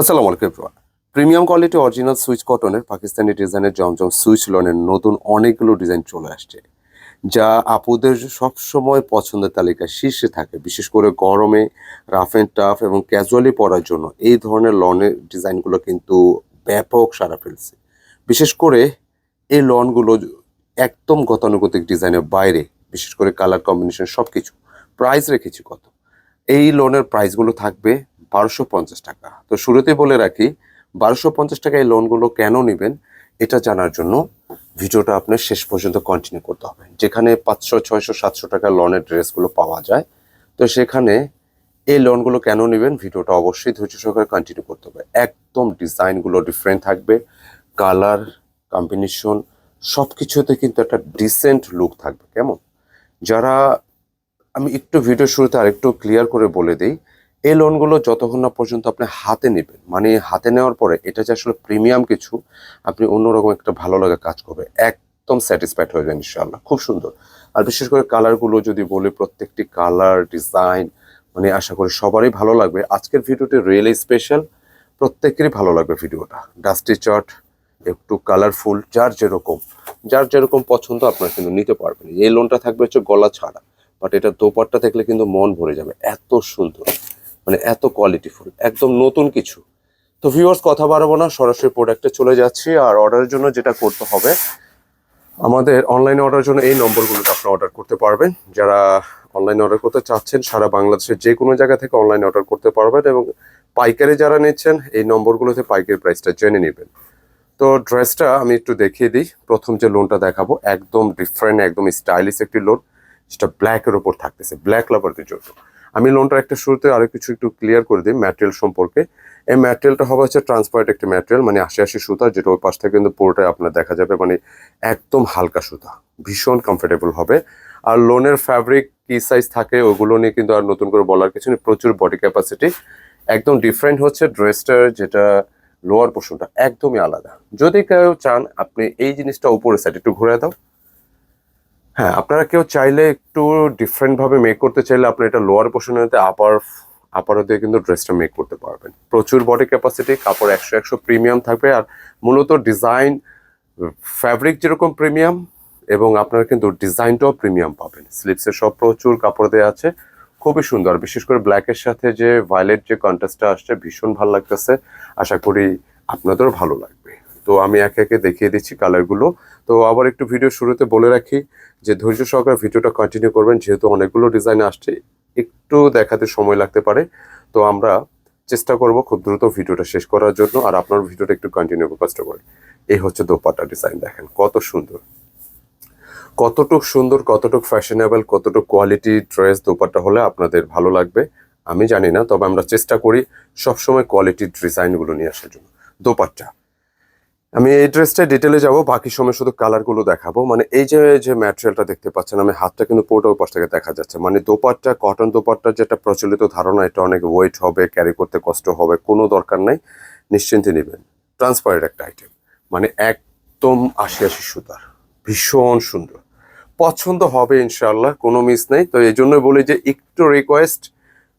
আসসালামু আলাইকুম everyone premium quality original Swiss কটনের পাকিস্তানি ডিজাইনের জমজম সুইচ লনের নতুন অনেকগুলো ডিজাইন চলে আসছে, যা আপুদের সবসময় পছন্দের তালিকায় শীর্ষে থাকে। বিশেষ করে গরমে রাফ অ্যান্ড টাফ এবং ক্যাজুয়ালি পরার জন্য এই ধরনের লনের ডিজাইনগুলো কিন্তু ব্যাপক সারা ফেলছে। বিশেষ করে এই লনগুলো একদম গতানুগতিক ডিজাইনের বাইরে, বিশেষ করে কালার কম্বিনেশন সব কিছু প্রাইস রেখেছি কত? এই লোনের প্রাইসগুলো থাকবে বারোশো পঞ্চাশ টাকা। তো শুরুতে বলে রাখি, বারোশো পঞ্চাশ টাকা এই লোনগুলো কেন নেবেন? এটা জানার জন্য ভিডিওটা আপনার শেষ পর্যন্ত কন্টিনিউ করতে হবে। যেখানে পাঁচশো, ছয়শো, সাতশো টাকা লোনের ড্রেসগুলো পাওয়া যায়, তো সেখানে এই লোনগুলো কেন নেবেন? ভিডিওটা অবশ্যই ধৈর্য সহকারে কন্টিনিউ করতে হবে। একদম ডিজাইনগুলো ডিফারেন্ট থাকবে কালার কম্বিনেশন সব কিছুতে কিন্তু একটা ডিসেন্ট লুক থাকবে, কেমন? যারা, আমি একটু ভিডিও শুরুতে আরেকটু ক্লিয়ার করে বলে দিই এই লোনগুলো যতক্ষণ না পর্যন্ত আপনি হাতে নেবেন মানে হাতে নেওয়ার পরে এটা যে আসলে প্রিমিয়াম কিছু, আপনি অন্যরকম একটা ভালো লাগা কাজ করবে, একদম স্যাটিসফাইড হয়ে যান ইনশাল্লাহ খুব সুন্দর। আর বিশেষ করে কালারগুলো যদি বলি, প্রত্যেকটি কালার ডিজাইন মানে আশা করি সবারই ভালো লাগবে। আজকের ভিডিওটি রিয়েলি স্পেশাল প্রত্যেকেরই ভালো লাগবে ভিডিওটা। ডাস্টি চট একটু কালারফুল যার যেরকম যার যেরকম পছন্দ আপনারা কিন্তু নিতে পারবেন। এই লোনটা থাকবে হচ্ছে গলা ছাড়া বাট এটা দোপাট্টা থাকলে কিন্তু মন ভরে যাবে। এত সুন্দর। মানে এত কোয়ালিটিফুল একদম নতুন কিছু। তো ভিউয়ার্স কথা বাড়াবো না, সরাসরি প্রোডাক্টে চলে যাচ্ছি। আর অর্ডারের জন্য যেটা করতে হবে, আমাদের অনলাইনে অর্ডারের জন্য এই নম্বরগুলোতে আপনি অর্ডার করতে পারবেন। যারা অনলাইনে অর্ডার করতে চাচ্ছেন, সারা বাংলাদেশের যে কোনো জায়গা থেকে অনলাইনে অর্ডার করতে পারবেন এবং পাইকারি যারা নিচ্ছেন, এই নম্বরগুলোতে পাইকারি প্রাইসটা জেনে নেবেন। তো ড্রেসটা আমি একটু দেখিয়ে দিই। প্রথম যে লোনটা দেখাবো, একদম ডিফারেন্ট একদম স্টাইলিশ একটি লোন যেটা ব্ল্যাকের ওপর থাকতেছে। ব্ল্যাক লাভারদের জন্য। আমি লোনটা একটা শুরুতে আরও কিছু একটু ক্লিয়ার করে দিই ম্যাটেরিয়াল সম্পর্কে। এই ম্যাটেরিয়ালটা হবে হচ্ছে ট্রান্সপারেন্ট একটা ম্যাটেরিয়াল মানে আশি আশি সুতা, যেটা ওই পাশ থেকে কিন্তু পুরোটাই আপনার দেখা যাবে মানে একদম হালকা সুতা, ভীষণ কমফোর্টেবল হবে। আর লোনের ফ্যাব্রিক কি সাইজ থাকে, ওগুলো নিয়ে কিন্তু আর নতুন করে বলার কিছু নেই, প্রচুর বডি ক্যাপাসিটি একদম ডিফারেন্ট হচ্ছে ড্রেসটার যেটা লোয়ার পোর্শনটা একদমই আলাদা। যদি কেউ চান, আপনি এই জিনিসটা উপরের সাইড একটু ঘুরে দাও। হ্যাঁ আপনারা কেউ চাইলে একটু ডিফারেন্ট ভাবে মেক করতে চাইলে আপনি এটা লোয়ার পোর্শনেতে আপার আপারও দিয়ে কিন্তু ড্রেসটা মেক করতে পারবেন। প্রচুর বডি ক্যাপাসিটি কাপড় একশো একশো প্রিমিয়াম থাকবে আর মূলত ডিজাইন ফ্যাব্রিক যেরকম প্রিমিয়াম এবং আপনারা কিন্তু ডিজাইনটাও প্রিমিয়াম পাবেন। স্লিপসের সব প্রচুর কাপড় দেওয়া আছে, খুবই সুন্দর। বিশেষ করে ব্ল্যাকের সাথে যে ভায়োলেট যে কন্ট্রাস্টটা আসছে, ভীষণ ভালো লাগতেছে। আশা করি আপনাদেরও ভালো লাগবে। তো আমি একে একে দেখিয়ে দিচ্ছি কালারগুলো তো আবার একটু ভিডিও শুরুতে বলে রাখি যে ধৈর্য সহকারে ভিডিওটা কন্টিনিউ করবেন, যেহেতু অনেকগুলো ডিজাইন আসছে, একটু দেখাতে সময় লাগতে পারে। তো আমরা চেষ্টা করব খুব দ্রুত ভিডিওটা শেষ করার জন্য, আর আপনার ভিডিওটা একটু কন্টিনিউ কষ্ট করে। এই হচ্ছে দোপাটা ডিজাইন দেখেন কত সুন্দর। কতটুক সুন্দর, কতটুক ফ্যাশনেবল কতটুক কোয়ালিটি ড্রেস দোপাট্টা হলে আপনাদের ভালো লাগবে, আমি জানি না, তবে আমরা চেষ্টা করি সবসময় কোয়ালিটির ডিজাইনগুলো নিয়ে আসার জন্য। দোপাট্টা। আমি এই ড্রেসটা ডিটেলে যাব, বাকি সময় শুধু কালারগুলো দেখাবো। মানে এই যে যে ম্যাটেরিয়ালটা দেখতে পাচ্ছেন, আমি হাতটা কিন্তু পুরোটা পাশ থেকে দেখা যাচ্ছে। মানে দোপাট্টা কটন দোপাট্টার যেটা প্রচলিত ধারণা, এটা অনেক ওয়েট হবে ক্যারি করতে কষ্ট হবে, কোনো দরকার নাই। নিশ্চিন্তে নেবেন। ট্রান্সপারেন্ট একটা আইটেম মানে একদম আশি আশি সুতার। ভীষণ সুন্দর। পছন্দ হবে ইনশাল্লাহ কোনো মিস নেই। তো এই জন্য বলি যে, একটু রিকোয়েস্ট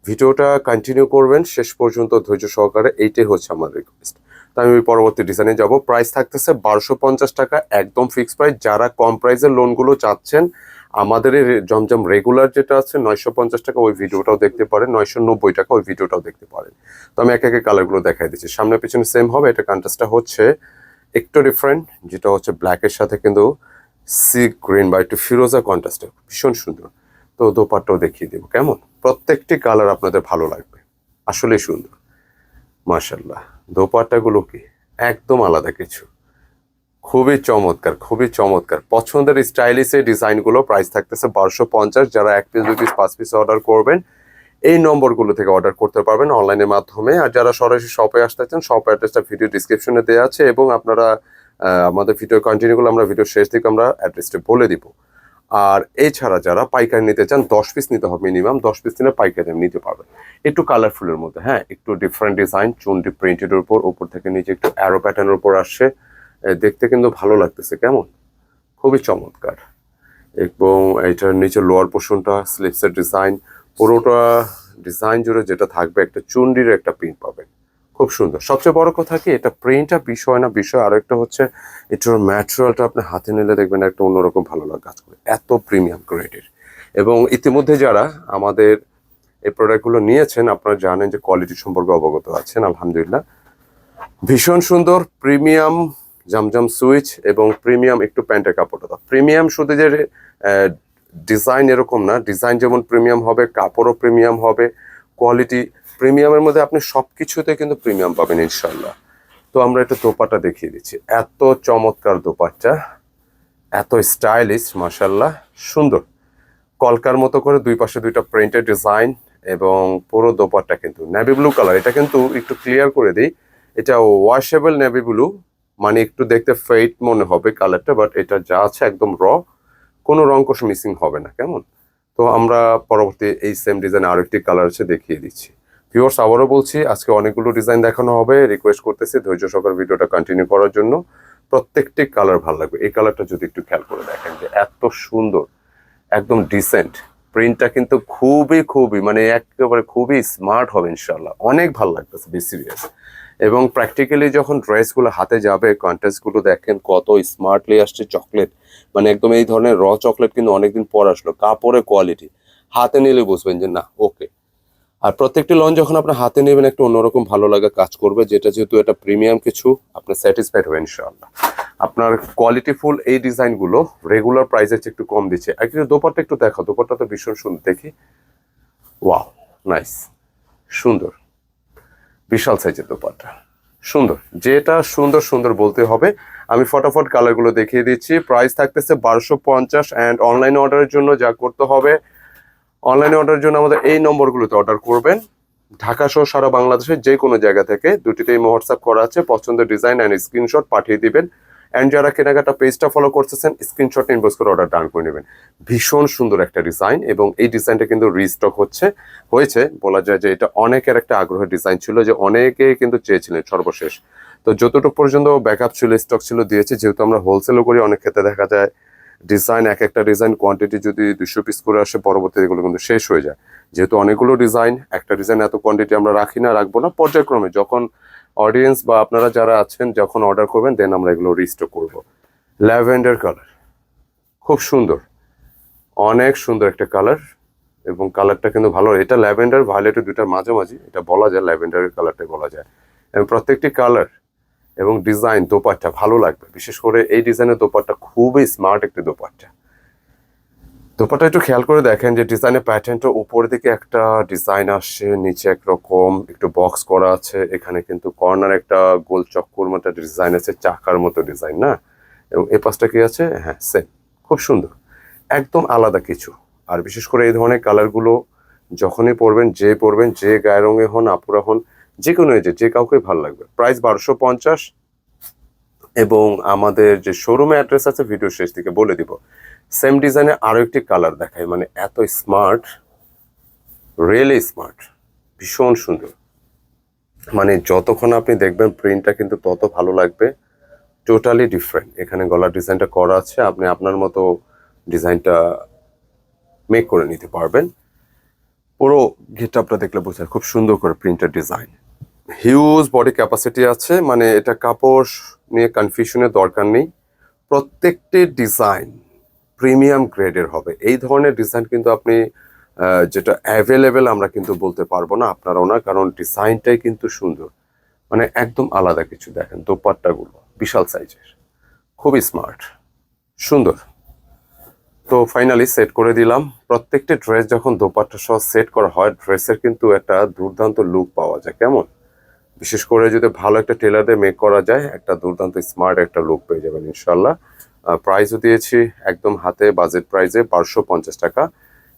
ভিডিওটা কন্টিনিউ করবেন। শেষ পর্যন্ত ধৈর্য সহকারে, এইটাই হচ্ছে আমার রিকোয়েস্ট তো আমি ওই পরবর্তী ডিজাইনে যাব। প্রাইস থাকতেছে বারোশো পঞ্চাশ টাকা, একদম ফিক্সড প্রাইস যারা কম প্রাইসের লোনগুলো চাচ্ছেন, আমাদের জমজম রেগুলার যেটা আছে, নয়শো পঞ্চাশ টাকা, ওই ভিডিওটাও দেখতে পারেন। নয়শো নব্বই টাকা, ওই ভিডিওটাও দেখতে পারেন। তো আমি এক একে কালারগুলো দেখাই দিচ্ছি। সামনে পিছনে সেম হবে, এটা কন্ট্রাস্টটা হচ্ছে একটু ডিফারেন্ট যেটা হচ্ছে ব্ল্যাকের সাথে কিন্তু সি গ্রিন বা একটু ফিরোজা কন্ট্রাস্টে ভীষণ সুন্দর। তো দোপাট্টাও দেখিয়ে দেবো, কেমন? প্রত্যেকটি কালার আপনাদের ভালো লাগবে। আসলেই সুন্দর। মার্শাল্লাহ দোপাট্টাগুলো কি একদম আলাদা কিছু। খুবই চমৎকার খুবই চমৎকার। পছন্দের স্টাইলিশ এই ডিজাইনগুলো প্রাইস থাকতেছে বারোশো পঞ্চাশ। যারা এক পিস দুই পিস পাঁচ পিস অর্ডার করবেন, এই নম্বরগুলো থেকে অর্ডার করতে পারবেন অনলাইনের মাধ্যমে। আর যারা সরাসরি শপে আসতে চান শপ অ্যাড্রেসটা ভিডিও ডিসক্রিপশনে দেওয়া আছে এবং আপনারা আমাদের ভিডিও কন্টিনিউগুলো আমরা ভিডিও শেষ দিকে আমরা অ্যাড্রেসটা বলে দিব। আর এছাড়া যারা পাইকারি নিতে চান, দশ পিস নিতে হবে মিনিমাম দশ পিস নিলে পাইকারি নিতে পারবেন একটু কালারফুলের মধ্যে হ্যাঁ একটু ডিফারেন্ট ডিজাইন চুনটি প্রিন্টেড উপর উপর থেকে নিচে একটু অ্যারো প্যাটার্নের উপর আসছে। দেখতে কিন্তু ভালো লাগতেছে, কেমন? খুবই চমৎকার। এবং এটার নিচে লোয়ার পোর্শনটা স্লিপসের ডিজাইন পুরোটা ডিজাইন জুড়ে যেটা থাকবে, একটা চুন্ডির একটা প্রিন্ট পাবেন। খুব সুন্দর। সবচেয়ে বড় কথা কি, এটা প্রিন্টটা বিষয় না, বিষয় আর একটা হচ্ছে, এটার ম্যাটেরিয়ালটা আপনি হাতে নিলে দেখবেন একটা অন্যরকম ভালো লাগে কাজ করে, এত প্রিমিয়াম গ্রেডের এবং ইতিমধ্যে যারা আমাদের এই প্রোডাক্টগুলো নিয়েছেন, আপনারা জানেন যে কোয়ালিটি সম্পর্কে অবগত আছেন, আলহামদুলিল্লাহ। ভীষণ সুন্দর প্রিমিয়াম জামজাম সুইচ এবং প্রিমিয়াম একটু প্যান্টের কাপড়টা। প্রিমিয়াম শুধু যে ডিজাইন এরকম না ডিজাইন যেমন প্রিমিয়াম হবে, কাপড়ও প্রিমিয়াম হবে কোয়ালিটি প্রিমিয়ামের মধ্যে আপনি সব কিছুতে কিন্তু প্রিমিয়াম পাবেন ইনশাল্লাহ তো আমরা একটা দোপাটা দেখিয়ে দিচ্ছি। এত চমৎকার দোপাট্টা, এত স্টাইলিশ মাসাল্লাহ সুন্দর। কলকার মতো করে দুই পাশে দুইটা প্রিন্টেড ডিজাইন এবং পুরো দোপাট্টা কিন্তু। নেভি ব্লু কালার এটা কিন্তু একটু ক্লিয়ার করে দিই। এটা ওয়াশেবল নেভি ব্লু মানে একটু দেখতে ফেইট মনে হবে কালারটা বাট এটা যা আছে একদম র কোনো রং কোষ মিসিং হবে না, কেমন? তো আমরা পরবর্তী এই সেম ডিজাইন আরেকটি কালার আছে দেখিয়ে দিচ্ছি। ভিউয়ার্স আবারও বলছি, আজকে অনেকগুলো ডিজাইন দেখানো হবে। রিকোয়েস্ট করতেছি, ধৈর্য সহকারে ভিডিওটা কন্টিনিউ করার জন্য। প্রত্যেকটি কালার ভালো লাগবে। এই কালারটা যদি একটু খেয়াল করে দেখেন যে এত সুন্দর, একদম ডিসেন্ট প্রিন্টটা কিন্তু খুবই খুবই মানে একেবারে খুবই স্মার্ট হবে ইনশাল্লাহ অনেক ভালো লাগতেছে বেসিরিয়াস এবং প্র্যাকটিক্যালি যখন ড্রেসগুলো হাতে যাবে কন্টেস্টগুলো দেখেন কত স্মার্টলি আসছে চকলেট মানে একদম এই ধরনের র চকলেট কিন্তু অনেকদিন পর আসলো, কাপড়ের কোয়ালিটি হাতে নিলে বুঝবেন যে না ওকে আর প্রত্যেকটি লঞ্চ যখন আপনি হাতে নেবেন, একটু অন্যরকম ভালো লাগা কাজ করবে, যেটা যেহেতু এটা প্রিমিয়াম কিছু, আপনি স্যাটিসফাইড হবেন ইনশাআল্লাহ। আপনার কোয়ালিটি ফুল এই ডিজাইনগুলো রেগুলার প্রাইসের চেয়ে একটু কম দিচ্ছে। একটু দোপারটা একটু দেখো দোপারটা তো ভীষণ সুন্দর, দেখি। ওয়াও নাইস সুন্দর, বিশাল সাইজের দোপারটা সুন্দর, যেটা সুন্দর সুন্দর বলতে হবে। আমি ফটাফট কালারগুলো দেখিয়ে দিচ্ছি। প্রাইস থাকতেছে বারোশো পঞ্চাশ অ্যান্ড অনলাইন অর্ডারের জন্য যা করতে হবে অনলাইনে অর্ডারের জন্য আমাদের এই নম্বরগুলোতে অর্ডার করবেন। ঢাকা সহ সারা বাংলাদেশের যে কোনো জায়গা থেকে দুটিতেই হোয়াটসঅ্যাপ করা আছে। পছন্দের ডিজাইন অ্যান্ড স্ক্রিনশট পাঠিয়ে দিবেন। অ্যান্ড যারা কেনাকাটা পেজটা ফলো করতেছেন স্ক্রিনশট ইনবক্স করে অর্ডার ডান করে নেবেন। ভীষণ সুন্দর একটা ডিজাইন এবং এই ডিজাইনটা কিন্তু রিস্টক হচ্ছে। হয়েছে, বলা যায় যে এটা অনেকের একটা আগ্রহের ডিজাইন ছিল যে অনেকে কিন্তু চেয়েছিলেন সর্বশেষ। তো যতটুকু পর্যন্ত ব্যাকআপ ছিল স্টক ছিল, দিয়েছে। যেহেতু আমরা হোলসেলও করি, অনেক ক্ষেত্রে দেখা যায় ডিজাইন এক একটা ডিজাইন কোয়ান্টিটি যদি দুশো পিস করে আসে, পরবর্তীতে এগুলো কিন্তু শেষ হয়ে যায়। যেহেতু অনেকগুলো ডিজাইন একটা ডিজাইন এত কোয়ান্টিটি আমরা রাখি না, রাখব না, পর্যায়ক্রমে যখন অডিয়েন্স বা আপনারা যারা আছেন, যখন অর্ডার করবেন দেন আমরা এগুলো রিস্টক করব। ল্যাভেন্ডার কালার খুব সুন্দর। অনেক সুন্দর একটা কালার এবং কালারটা কিন্তু ভালো। এটা ল্যাভেন্ডার ভায়োলেটের দুটার মাঝামাঝি, এটা বলা যায় ল্যাভেন্ডারের কালারটাই বলা যায়। এবং প্রত্যেকটি কালার এবং ডিজাইন দোপাট্টা ভালো লাগবে। বিশেষ করে এই ডিজাইনের দোপাট্টা খুবই স্মার্ট একটি দোপাট্টা। দোপাট্টা একটু খেয়াল করে দেখেন যে ডিজাইনের প্যাটার্নটা উপর দিকে একটা ডিজাইন আসছে, নিচে একরকম, একটু বক্স করা আছে, এখানে কিন্তু কর্নার একটা গোল চক্কর মতো ডিজাইন আছে, চাকার মতো ডিজাইন না? এবং এ পাশটা কি আছে? হ্যাঁ সেম খুব সুন্দর। একদম আলাদা কিছু। আর বিশেষ করে এই ধরনের কালারগুলো যখনই পরবেন, যে পরবেন, যে গায়ে রঙে হন, আপুরা হন যে কোনো এজে যে কাউকে ভালো লাগবে। প্রাইস বারোশো পঞ্চাশ এবং আমাদের যে শোরুমে অ্যাড্রেস আছে, ভিডিও শেষ থেকে বলে দিব। সেম ডিজাইনে আরও একটি কালার দেখায় মানে এত স্মার্ট, রিয়েলি স্মার্ট, ভীষণ সুন্দর। মানে যতক্ষণ আপনি দেখবেন প্রিন্টটা কিন্তু তত ভালো লাগবে, টোটালি ডিফারেন্ট। এখানে গলার ডিজাইনটা করা আছে, আপনি আপনার মতো ডিজাইনটা মেক করে নিতে পারবেন। পুরো গেটআপটা দেখলে বোঝা যায়, খুব সুন্দর করে প্রিন্টের ডিজাইন। হিউজ বডি ক্যাপাসিটি আছে মানে এটা কাপড় নিয়ে কনফিউশনের দরকার নেই। প্রত্যেকটি ডিজাইন প্রিমিয়াম গ্রেডের হবে। এই ধরনের ডিজাইন কিন্তু আপনি যেটা অ্যাভেলেবেল আমরা কিন্তু বলতে পারব না, আপনারাও না, কারণ ডিজাইনটাই কিন্তু সুন্দর। মানে একদম আলাদা কিছু দেখেন, দোপাট্টাগুলো, বিশাল সাইজের খুবই স্মার্ট সুন্দর। তো ফাইনালি সেট করে দিলাম। প্রত্যেকটি ড্রেস যখন দোপাট্টা সহ সেট করা হয় ড্রেসের কিন্তু একটা দুর্দান্ত লুক পাওয়া যায়। কেমন? বিশেষ করে যদি ভালো একটা টেলার মেক করা যায়, একটা দুর্দান্ত স্মার্ট একটা লুক পেয়ে যাবেন ইনশাল্লাহ প্রাইসও দিয়েছি একদম হাতে বাজেট প্রাইসে বারোশো পঞ্চাশ টাকা।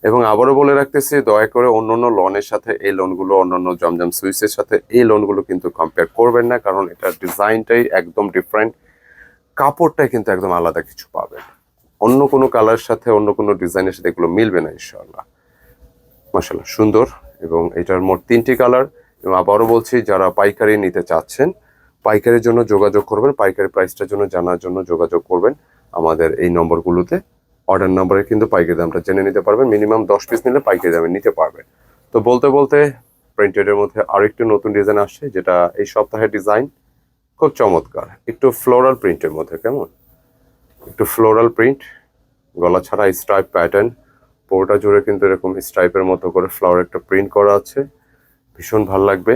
এবং আবারও বলে রাখতেছি, দয়া করে অন্য অন্য লোনের সাথে এই লোনগুলো অন্য অন্যান্য জমজম সুইচের সাথে এই লোনগুলো কিন্তু কম্পেয়ার করবেন না, কারণ এটার ডিজাইনটাই একদম ডিফারেন্ট কাপড়টাই কিন্তু একদম আলাদা কিছু পাবেন। অন্য কোনো কালারের সাথে, অন্য কোনো ডিজাইনের সাথে এগুলো মিলবে না ইনশাল্লাহ মাসাল্লাহ সুন্দর। এবং এটার মোট তিনটি কালার এবং আবারও বলছি, যারা পাইকারি নিতে চাচ্ছেন, পাইকারির জন্য যোগাযোগ করবেন, পাইকারি প্রাইসটার জন্য, জানার জন্য যোগাযোগ করবেন আমাদের এই নম্বরগুলোতে। অর্ডার নম্বরে কিন্তু পাইকারি দামটা জেনে নিতে পারবেন মিনিমাম দশ পিস নিলে পাইকারি দামে নিতে পারবেন। তো বলতে বলতে প্রিন্টেডের মধ্যে আরেকটি নতুন ডিজাইন আসছে, যেটা এই সপ্তাহের ডিজাইন খুব চমৎকার। একটু ফ্লোরাল প্রিন্টের মধ্যে, কেমন? একটু ফ্লোরাল প্রিন্ট গলা ছাড়া স্ট্রাইপ প্যাটার্ন পুরোটা জুড়ে কিন্তু এরকম স্ট্রাইপের মতো করে ফ্লাওয়ার একটা প্রিন্ট করা আছে। ভীষণ ভালো লাগবে।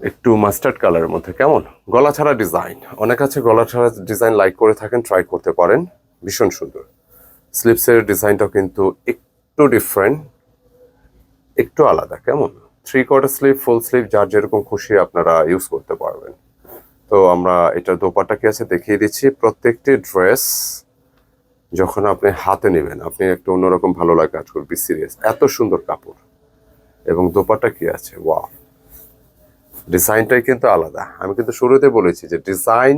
একটু মাস্টার্ড কালারের মধ্যে, কেমন? গলা ছাড়া ডিজাইন অনেক আছে গলা ছাড়া ডিজাইন লাইক করে থাকেন ট্রাই করতে পারেন। ভীষণ সুন্দর। স্লিপসের ডিজাইনটাও কিন্তু একটু ডিফারেন্ট একটু আলাদা, কেমন? Three quarter sleeve full sleeve যার যেরকম খুশি আপনারা ইউজ করতে পারবেন। তো আমরা এটার দোপাটা কি আছে দেখিয়ে দিচ্ছি। প্রত্যেকটি ড্রেস যখন আপনি হাতে নেবেন, আপনি একটু অন্যরকম ভালো লাগে কাজ করবি সিরিয়াস এত সুন্দর কাপড়। এবং দোপাটা কি আছে? ওয়াও ডিজাইনটাই কিন্তু আলাদা। আমি কিন্তু শুরুতে বলেছি যে ডিজাইন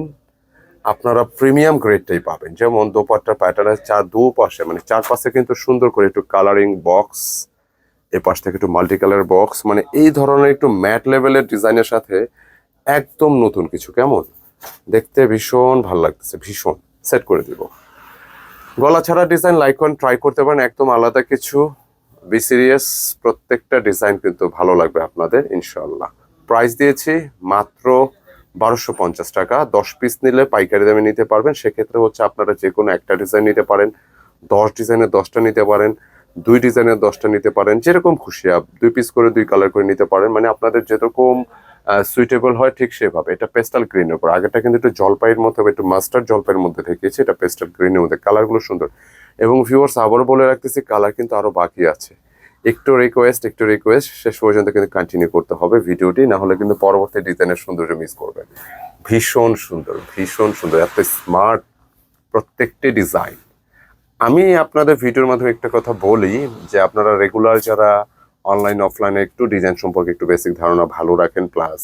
আপনারা প্রিমিয়াম গ্রেডটাই পাবেন। যেমন দোপাট্টার প্যাটার্নের চার দু পাশে মানে চারপাশে কিন্তু সুন্দর করে একটু কালারিং বক্স এ পাশ থেকে একটু মাল্টি কালার বক্স মানে এই ধরনের একটু ম্যাট লেভেলের ডিজাইনের সাথে একদম নতুন কিছু। কেমন? দেখতে ভীষণ ভালো লাগতেছে, ভীষণ। সেট করে দিব। গলা ছাড়া ডিজাইন লাইক করেন ট্রাই করতে পারেন। একদম আলাদা কিছু। বি সিরিয়াস প্রত্যেকটা ডিজাইন কিন্তু ভালো লাগবে আপনাদের ইনশাল্লাহ প্রাইস দিয়েছি মাত্র বারোশো পঞ্চাশ টাকা। দশ পিস নিলে পাইকারি দামে নিতে পারবেন। সেক্ষেত্রে হচ্ছে আপনারা যে কোনো একটা ডিজাইন নিতে পারেন। দশ ডিজাইনের দশটা নিতে পারেন, দুই ডিজাইনের দশটা নিতে পারেন। যেরকম খুশি আপ, দুই পিস করে, দুই কালার করে নিতে পারেন। মানে আপনাদের যেরকম সুইটেবল হয় ঠিক সেভাবে। এটা পেস্টাল গ্রিনের উপর। আগেটা কিন্তু একটু জলপাইয়ের মতো একটু মাস্টার্ড জলপাইয়ের মধ্যে থেকেছে এটা পেস্টাল গ্রিনের মধ্যে। কালারগুলো সুন্দর। এবং ভিউয়ার্স আবারও বলে রাখতেছি কালার কিন্তু আরও বাকি আছে। একটু রিকোয়েস্ট একটু রিকোয়েস্ট শেষ পর্যন্ত কিন্তু কন্টিনিউ করতে হবে ভিডিওটি, না হলে কিন্তু পরবর্তী ডিজাইনের সৌন্দর্য মিস করবেন। ভীষণ সুন্দর ভীষণ সুন্দর, এত স্মার্ট প্রত্যেকটি ডিজাইন আমি আপনাদের ভিডিওর মাধ্যমে একটা কথা বলি, যে আপনারা রেগুলার যারা অনলাইন অফলাইনে একটু ডিজাইন সম্পর্কে একটু বেসিক ধারণা ভালো রাখেন প্লাস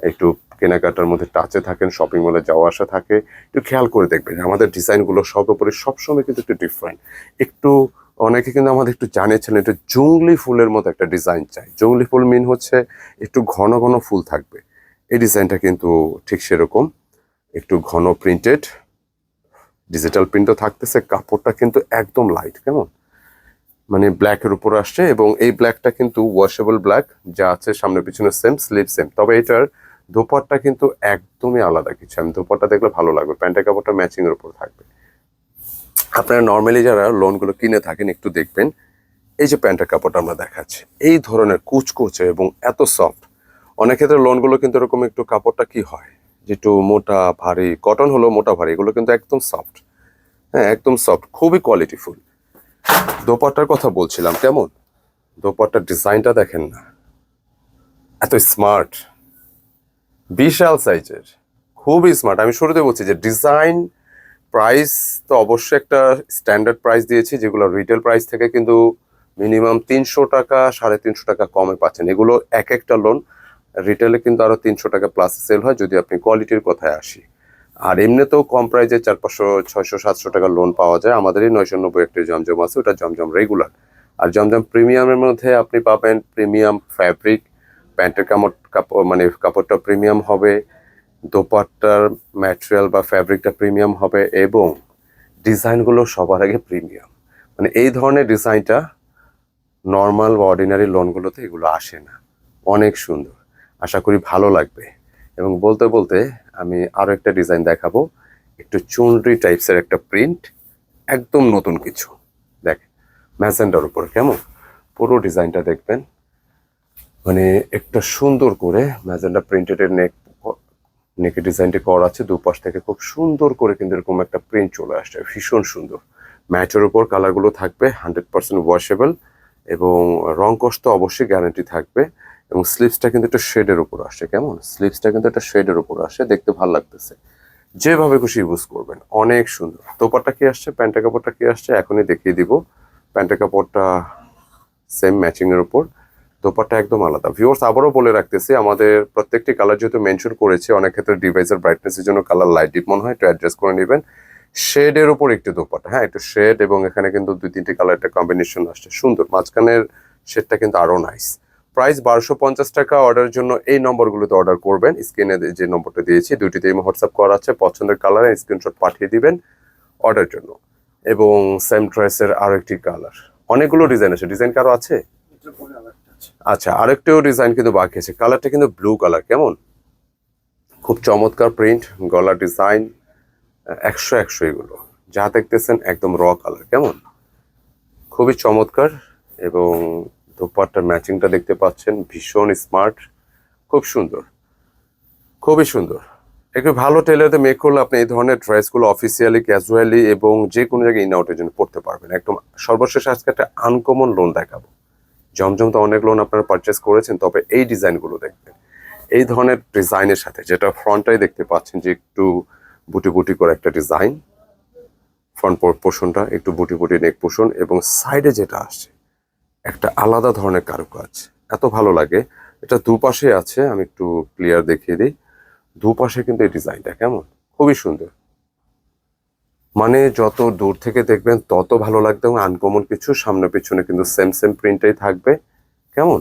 একটু কেনাকাটার মধ্যে টাচে থাকেন শপিং মলে যাওয়া আসা থাকে, একটু খেয়াল করে দেখবেন। আমাদের ডিজাইনগুলো সর্বোপরি সবসময় কিন্তু একটু ডিফারেন্ট একটু অনেকে কিন্তু আমাদের একটু জানিয়েছিলেন, একটু জঙ্গলি ফুলের মতো একটা ডিজাইন চাই। জঙ্গলি ফুল মিন হচ্ছে একটু ঘন ঘন ফুল থাকবে। এই ডিজাইনটা কিন্তু ঠিক সেরকম। একটু ঘন প্রিন্টেড ডিজিটাল প্রিন্টও থাকতেছে, কাপড়টা কিন্তু একদম লাইট কেমন? মানে ব্ল্যাকের উপর আসছে এবং এই ব্ল্যাকটা কিন্তু ওয়াশেবল ব্ল্যাক যা আছে সামনে পিছনে সেম স্লিভ সেম তবে এটার দোপাট্টা কিন্তু একদমই আলাদা কিছু। আমি দোপাট্টা দেখলে ভালো লাগবে। প্যান্টের কাপড়টা ম্যাচিং এর উপর থাকবে। আপনারা নর্মালি যারা লোনগুলো কিনে থাকেন, একটু দেখবেন। এই যে প্যান্টের কাপড়টা আমরা দেখাচ্ছি। এই ধরনের কুচকুচে এবং এত সফট অনেক ক্ষেত্রে লোনগুলো কিন্তু এরকম একটু কাপড়টা কি হয়? যে একটু মোটা, ভারী কটন হলো মোটা, ভারী, এগুলো কিন্তু একদম সফট হ্যাঁ একদম সফট খুবই কোয়ালিটিফুল দোপাট্টার কথা বলছিলাম, কেমন? দোপাট্টার ডিজাইনটা দেখেন না। এত স্মার্ট বিশাল সাইজের, খুবই স্মার্ট আমি শুরুতে বলছি যে ডিজাইন প্রাইস তো অবশ্যই একটা স্ট্যান্ডার্ড প্রাইস দিয়েছি, যেগুলো রিটেল প্রাইস থেকে কিন্তু মিনিমাম তিনশো টাকা, সাড়ে তিনশো টাকা কমে পাচ্ছেন। এগুলো এক একটা লোন রিটেলে কিন্তু আরও তিনশো টাকা প্লাস সেল হয়, যদি আপনি কোয়ালিটির কথায় আসি। আর এমনিতেও কম প্রাইসে চার পাঁচশো, ছয়শো, সাতশো টাকা লোন পাওয়া যায়। আমাদেরই নয়শো নব্বই একটি জমজম আছে, ওটা জমজম রেগুলার আর জমজম প্রিমিয়ামের মধ্যে আপনি পাবেন প্রিমিয়াম ফ্যাব্রিক প্যান্টের কাপড় কাপড় মানে কাপড়টা প্রিমিয়াম হবে, দোপাট্টার ম্যাটেরিয়াল বা ফ্যাব্রিকটা প্রিমিয়াম হবে এবং ডিজাইনগুলো সবার আগে প্রিমিয়াম। মানে এই ধরনের ডিজাইনটা নর্মাল বা অর্ডিনারি লোনগুলোতে এগুলো আসে না। অনেক সুন্দর। আশা করি ভালো লাগবে। এবং বলতে বলতে আমি আরও একটা ডিজাইন দেখাবো। একটু চুনরি টাইপসের একটা প্রিন্ট একদম নতুন কিছু। দেখ, ম্যাজেন্ডার উপর, কেমন? পুরো ডিজাইনটা দেখবেন। মানে একটা সুন্দর করে ম্যাজেন্ডা প্রিন্টেড নেক নেকের ডিজাইনটি করা আছে, দুপাশ থেকে খুব সুন্দর করে কিন্তু এরকম একটা প্রিন্ট চলে আসছে, ভীষণ সুন্দর। ম্যাচের উপর কালারগুলো থাকবে হান্ড্রেড পার্সেন্ট ওয়াশেবল এবং রং কষ্ট অবশ্যই গ্যারান্টি থাকবে এবং স্লিপসটা কিন্তু একটা শেডের উপর আসে কেমন? স্লিপসটা কিন্তু একটা শেডের উপর আসে দেখতে ভালো লাগতেছে। যেভাবে খুশি ইউজ করবেন, অনেক সুন্দর। দোপাট্টা কি আসছে, প্যান্টের কাপড়টা কি আসছে, এখনই দেখিয়ে দিব। প্যান্টের কাপড়টা সেম ম্যাচিংয়ের উপর। দোপাট্টা একদম আলাদা। ভিউয়ার্স আবারও বলে রাখতেছি, আমাদের প্রত্যেকটি কালার যেহেতু মেনশন করেছে, অনেক ক্ষেত্রে ডিভাইসের ব্রাইটনেসের জন্য কালার লাইট ডিপ মনে হয়, একটু অ্যাডজাস্ট করে নেবেন। শেডের উপর একটু দোপাট্টা হ্যাঁ একটু শেড এবং এখানে কিন্তু দুই, তিনটি কালার একটা কম্বিনেশন আসছে। সুন্দর, মাঝখানের শেডটা কিন্তু আরও নাইস প্রাইস বারোশো পঞ্চাশ টাকা অর্ডারের জন্য এই নম্বরগুলোতে অর্ডার করবেন। স্ক্রিনে যে নম্বরটা দিয়েছি দুইটিতে হোয়াটসঅ্যাপ করা আছে, পছন্দের কালারে স্ক্রিনশট পাঠিয়ে দিবেন অর্ডার জন্য। এবং সেম ড্রেসের আরও একটি কালার অনেকগুলো ডিজাইন আছে ডিজাইন কারও আছে? আচ্ছা আরেকটাও ডিজাইন কিন্তু বাকি আছে। কালারটা কিন্তু ব্লু কালার কেমন? খুব চমৎকার প্রিন্ট গলা ডিজাইন একশো একশো এগুলো। যা দেখতেছেন একদম র কালার কেমন? খুবই চমৎকার এবং দোপাট্টার ম্যাচিংটা দেখতে পাচ্ছেন, ভীষণ স্মার্ট খুব সুন্দর। খুবই সুন্দর। একটু ভালো টেলারতে মেক করলে আপনি এই ধরনের ড্রেসগুলো অফিসিয়ালি ক্যাজুয়ালি এবং যে কোনো জায়গায় ইন আউটের জন্য পড়তে পারবেন। একদম সর্বশেষ আজকে একটা আনকমন লোন দেখাবো। জমজম তো অনেক লোন আপনারা পারচেস করেছেন, তবে এই ডিজাইনগুলো দেখবেন। এই ধরনের ডিজাইনের সাথে যেটা ফ্রন্টটাই দেখতে পাচ্ছেন যে একটু বুটি বুটি করে একটা ডিজাইন ফ্রন্ট পোর্শনটা একটু বুটি বুটি নেক পোর্শন এবং সাইডে যেটা আসছে, একটা আলাদা ধরনের কারুকাজ। এত ভালো লাগে। এটা দুপাশে আছে, আমি একটু ক্লিয়ার দেখিয়ে দিই। দুপাশে কিন্তু এই ডিজাইনটা কেমন? খুবই সুন্দর। মানে যত দূর থেকে দেখবেন, তত ভালো লাগবে এবং আনকমন কিছু সামনে পিছনে কিন্তু সেম সেম প্রিন্টেই থাকবে। কেমন?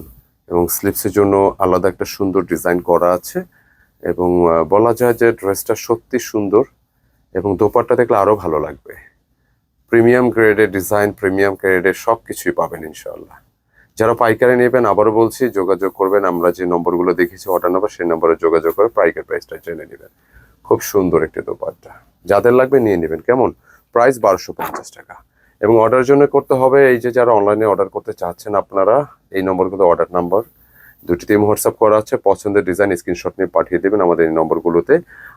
এবং স্লিপসের জন্য আলাদা একটা সুন্দর ডিজাইন করা আছে এবং বলা যায় যে ড্রেসটা সত্যি সুন্দর এবং দোপাট্টা দেখলে আরও ভালো লাগবে। প্রিমিয়াম গ্রেডের ডিজাইন প্রিমিয়াম গ্রেডের সব কিছুই পাবেন ইনশাল্লাহ যারা পাইকারি নেবেন, আবারও বলছি, যোগাযোগ করবেন। আমরা যে নম্বরগুলো দেখেছি অর্ডার নাম্বার, সেই নম্বরে যোগাযোগ করে পাইকারি প্রাইসটা জেনে নেবেন। খুব সুন্দর একটি দোপাট্টা। যাদের লাগবে নিয়ে নেবেন। কেমন? প্রাইস বারোশো পঞ্চাশ টাকা। এবং অর্ডারের জন্য করতে হবে এই যে যারা অনলাইনে অর্ডার করতে চাচ্ছেন আপনারা, এই নম্বরগুলো অর্ডার নাম্বার দুটিতেই হোয়াটসঅ্যাপ করা আছে, পছন্দের ডিজাইন স্ক্রিনশট নিয়ে পাঠিয়ে দেবেন আমাদের এই নম্বরগুলোতে।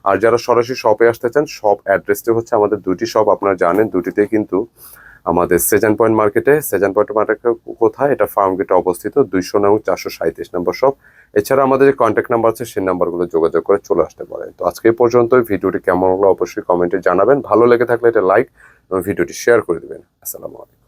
আর যারা সরাসরি শপে আসতে চান শপ অ্যাড্রেসটি হচ্ছে আমাদের দুটি শপ আপনারা জানেন, দুটিতে কিন্তু আমাদের সেজান পয়েন্ট মার্কেটে সেজান পয়েন্ট মার্কেট কোথায়? এটা ফার্ম গেটে অবস্থিত, দুইশো নং চারশো সাঁত্রিশ নম্বর শপ এছাড়া আমাদের যে কন্ট্যাক্ট নাম্বার আছে, সেই নাম্বারগুলো যোগাযোগ করে চলে আসতে পারেন। তো আজকে পর্যন্ত ভিডিওটি কেমন হলো অবশ্যই কমেন্টে জানাবেন। ভালো লেগে থাকলে এটা লাইক এবং ভিডিওটি শেয়ার করে দেবেন। আসসালামু আলাইকুম।